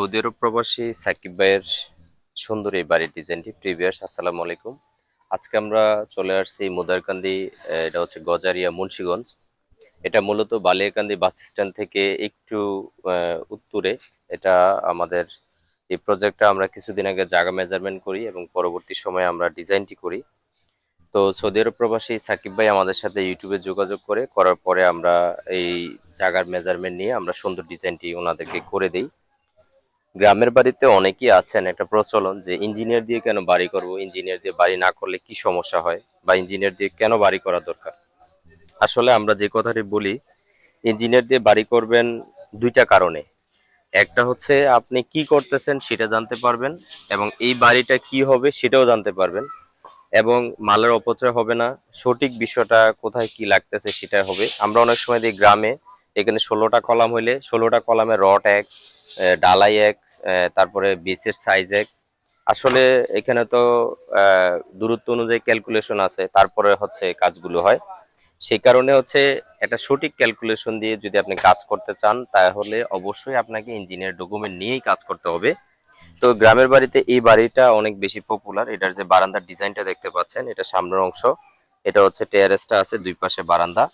Saudi আরব প্রবাসী সাকিব ভাইয়ের সুন্দর এই বাড়ির ডিজাইনটি প্রিভিয়াস, আসসালামু আলাইকুম। আজকে আমরা চলে আসছি মুদারকান্দি এটা হচ্ছে গজারিয়া মুন্সীগঞ্জ। এটা মূলত বালিয়াকান্দি বাস স্ট্যান্ড থেকে একটু উত্তরে। এটা আমাদের এই প্রজেক্টটা আমরা কিছুদিন আগে জায়গা মেজারমেন্ট করি এবং পরবর্তী সময়ে আমরা ডিজাইনটি করি। তো সৌদি আরব প্রবাসী সাকিব ভাই আমাদের সাথে ইউটিউবে যোগাযোগ করে, করার পরে আমরা এই জায়গার মেজারমেন্ট নিয়ে আমরা সুন্দর ডিজাইনটি ওনাদেরকে করে দিই। গ্রামের বাড়িতে অনেকেই আছেন একটা প্রচলন যে ইঞ্জিনিয়ার দিয়ে কেন বাড়ি করব ইঞ্জিনিয়ার দিয়ে বাড়ি না করলে কি সমস্যা হয় বা ইঞ্জিনিয়ার দিয়ে কেন বাড়ি করা দরকার? আসলে আমরা যে কথাটি বলি ইঞ্জিনিয়ার দিয়ে বাড়ি করবেন দুইটা কারণে। একটা হচ্ছে আপনি কি করতেছেন সেটা জানতে পারবেন এবং এই বাড়িটা কি হবে সেটাও জানতে পারবেন এবং মালের অপচয় হবে না। সঠিক বিষয়টা কোথায় কি লাগতেছে সেটা হবে। আমরা অনেক সময় দেখি গ্রামে এখানে ষোলোটা কলাম হইলে, ষোলোটা কলামের রড এক ডালাই এক তারপরে বেসের সাইজ এক। আসলে এখানে তো দূরত্ব অনুযায়ী ক্যালকুলেশন আছে, তারপরে হচ্ছে কাজগুলো হয়। সেই কারণে হচ্ছে একটা সঠিক ক্যালকুলেশন দিয়ে যদি আপনি কাজ করতে চান, তাহলে অবশ্যই আপনাকে ইঞ্জিনিয়ার ডকুমেন্ট নিয়েই কাজ করতে হবে। তো গ্রামের বাড়িতে এই বাড়িটা অনেক বেশি পপুলার এটার যে বারান্দার ডিজাইনটা দেখতে পাচ্ছেন, এটা সামনের অংশ। এটা হচ্ছে টেয়ারেসটা আছে, দুই পাশে বারান্দা।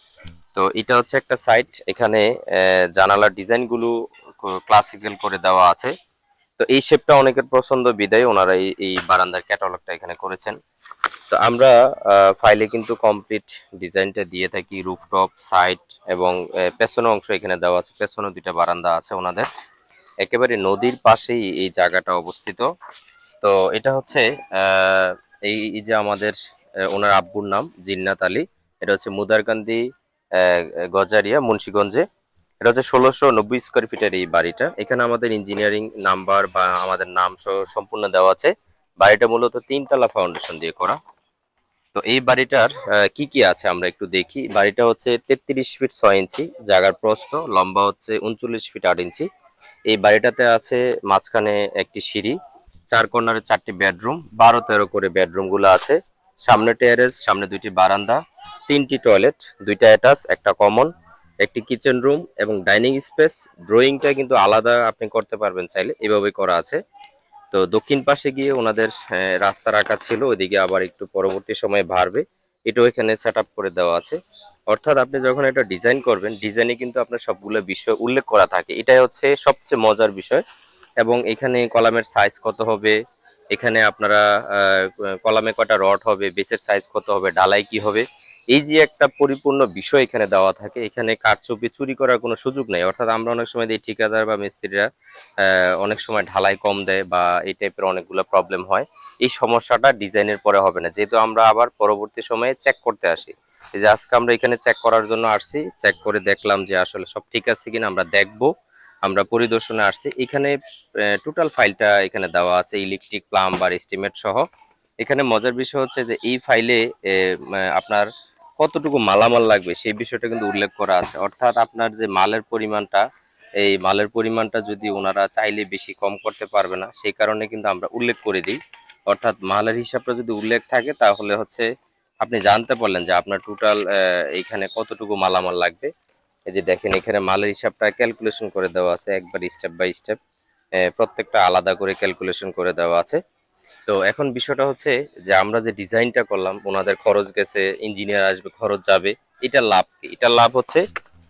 তো এটা হচ্ছে একটা সাইট এখানে জানালার ডিজাইনগুলো ক্লাসিক্যাল করে দেওয়া আছে। তো এই শেপটা অনেকের পছন্দ, বিদায়। ওনারা এই বারান্দার ক্যাটালগটা এখানে করেছেন। তো আমরা ফাইলে কিন্তু কমপ্লিট ডিজাইনটা দিয়ে থাকি। রুফটপ সাইট এবং পেছনের অংশ এখানে দেওয়া আছে। পেছনে দুইটা বারান্দা আছে ওনাদের। একেবারে নদীর পাশেই এই জায়গাটা অবস্থিত। তো এটা হচ্ছে এই যে আমাদের ওনার আব্বুর নাম, জিন্নাত আলী। এটা হচ্ছে মুদারকান্দি গজারিয়া, মুন্সীগঞ্জে। এটা হচ্ছে ষোলোশো নব্বই স্কোয়ার ফিটের এই বাড়িটা। এখানে আমাদের ইঞ্জিনিয়ারিং নাম্বার বা আমাদের নাম সহ সম্পূর্ণ দেওয়া আছে। বাড়িটা মূলত তিনতলা ফাউন্ডেশন দিয়ে করা। তো এই বাড়িটার কি কি আছে আমরা একটু দেখি। বাড়িটা হচ্ছে তেত্রিশ ফিট ছয় ইঞ্চি জায়গার প্রস্থ। লম্বা হচ্ছে উনচল্লিশ ফিট আট ইঞ্চি এই বাড়িটাতে আছে মাঝখানে একটি সিঁড়ি, চার কর্নারে চারটি বেডরুম বারো তেরো করে বেডরুমগুলো আছে। সামনে টেরেস সামনে দুইটি বারান্দা। তিনটি টয়লেট দুইটা অ্যাটাচ একটা কমন একটি কিচেন রুম এবং ডাইনিং স্পেস ড্রয়িংটা কিন্তু আলাদা আপনি করতে পারবেন চাইলে এভাবে করা আছে। তো দক্ষিণ পাশে গিয়ে ওনাদের রাস্তা রাখা ছিল, ওইদিকে আবার একটু পরবর্তী সময়ে বাড়বে। এটাও এখানে সেট করে দেওয়া আছে। অর্থাৎ আপনি যখন এটা ডিজাইন করবেন ডিজাইনে কিন্তু আপনার সবগুলো বিষয় উল্লেখ করা থাকে। এটাই হচ্ছে সবচেয়ে মজার বিষয়। এবং এখানে কলামের সাইজ কত হবে? এখানে আপনারা কলামে কটা রড হবে? বেসের সাইজ কত হবে? ডালাই কি হবে? এই যে একটা পরিপূর্ণ বিষয় এখানে দেওয়া থাকে, এখানে কারচুপি চুরি করার কোনো সুযোগ নেই। অর্থাৎ আমরা অনেক সময় দেখি ঠিকাদার বা মিস্ত্রিরা অনেক সময় ঢালাই কম দেয় বা এই টাইপের অনেকগুলো প্রবলেম হয়। এই সমস্যাটা ডিজাইনের পরে হবে না। যেহেতু আমরা আবার পরবর্তী সময়ে চেক করতে আসি। এই যে আজকে আমরা এখানে চেক করার জন্য আসছি চেক করে দেখলাম যে আসলে সব ঠিক আছে কিনা, আমরা দেখব, আমরা পরিদর্শনে আসছি। এখানে টোটাল ফাইলটা এখানে দেওয়া আছে ইলেকট্রিক প্লাম্বার এস্টিমেট সহ। এখানে মজার বিষয় হচ্ছে যে এই ফাইলে আপনার কতটুকু মালামাল লাগবে সেই বিষয়টা কিন্তু উল্লেখ করা আছে। অর্থাৎ আপনার যে মালের পরিমাণটা, এই মালের পরিমাণটা যদি ওনারা চাইলে বেশি কম করতে পারবে না, সেই কারণে কিন্তু আমরা উল্লেখ করে দিই। অর্থাৎ মালের হিসাবটা যদি উল্লেখ থাকে, তাহলে হচ্ছে আপনি জানতে পারলেন যে আপনার টোটাল এইখানে কতটুকু মালামাল লাগবে। এই যে দেখেন, এখানে মালের হিসাবটা ক্যালকুলেশন করে দেওয়া আছে, একবার স্টেপ বাই স্টেপ প্রত্যেকটা আলাদা করে ক্যালকুলেশন করে দেওয়া আছে। তো এখন বিষয়টা হচ্ছে যে আমরা যে ডিজাইনটা করলাম, ওনাদের খরচ গেছে, ইঞ্জিনিয়ার আসবে, খরচ যাবে, এটা লাভ কি? এটার লাভ হচ্ছে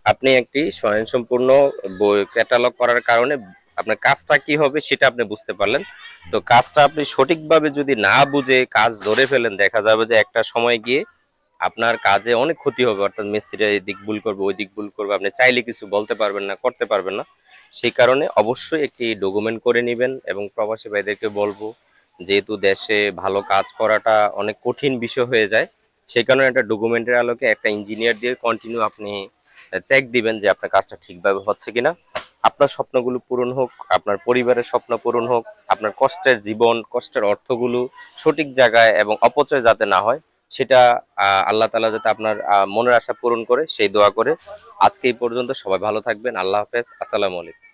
আপনি একটি স্বয়ংসম্পূর্ণ বই ক্যাটালগ করার কারণে আপনার কাজটা কি হবে সেটা আপনি বুঝতে পারলেন। তো কাজটা আপনি সঠিকভাবে যদি না বুঝে কাজ ধরে ফেলেন, দেখা যাবে যে একটা সময় গিয়ে আপনার কাজে অনেক ক্ষতি হবে, অর্থাৎ মিস্ত্রিরা এই দিক ভুল করবে ওই দিক ভুল করবে, আপনি চাইলে কিছু বলতে পারবেন না, করতে পারবেন না। সেই কারণে অবশ্যই একটি ডকুমেন্ট করে নেবেন এবং প্রবাসী ভাইদেরকে বলব যেহেতু দেশে ভালো কাজ করাটা অনেক কঠিন বিষয় হয়ে যায়, সেই কারণে একটা ডকুমেন্টের আলোকে একটা ইঞ্জিনিয়ার দিয়ে কন্টিনিউ আপনি চেক দিবেন যে আপনার কাজটা ঠিকভাবে হচ্ছে কিনা। আপনার স্বপ্নগুলো পূরণ হোক, আপনার পরিবারের স্বপ্ন পূরণ হোক, আপনার কষ্টের জীবন, কষ্টের অর্থগুলো সঠিক জায়গায় এবং অপচয় যাতে না হয়, সেটা আল্লাহ তালা যাতে আপনার মনের আশা পূরণ করে, সেই দোয়া করে। আজকে এই পর্যন্ত সবাই ভালো থাকবেন। আল্লাহ হাফেজ। আসসালামু আলাইকুম।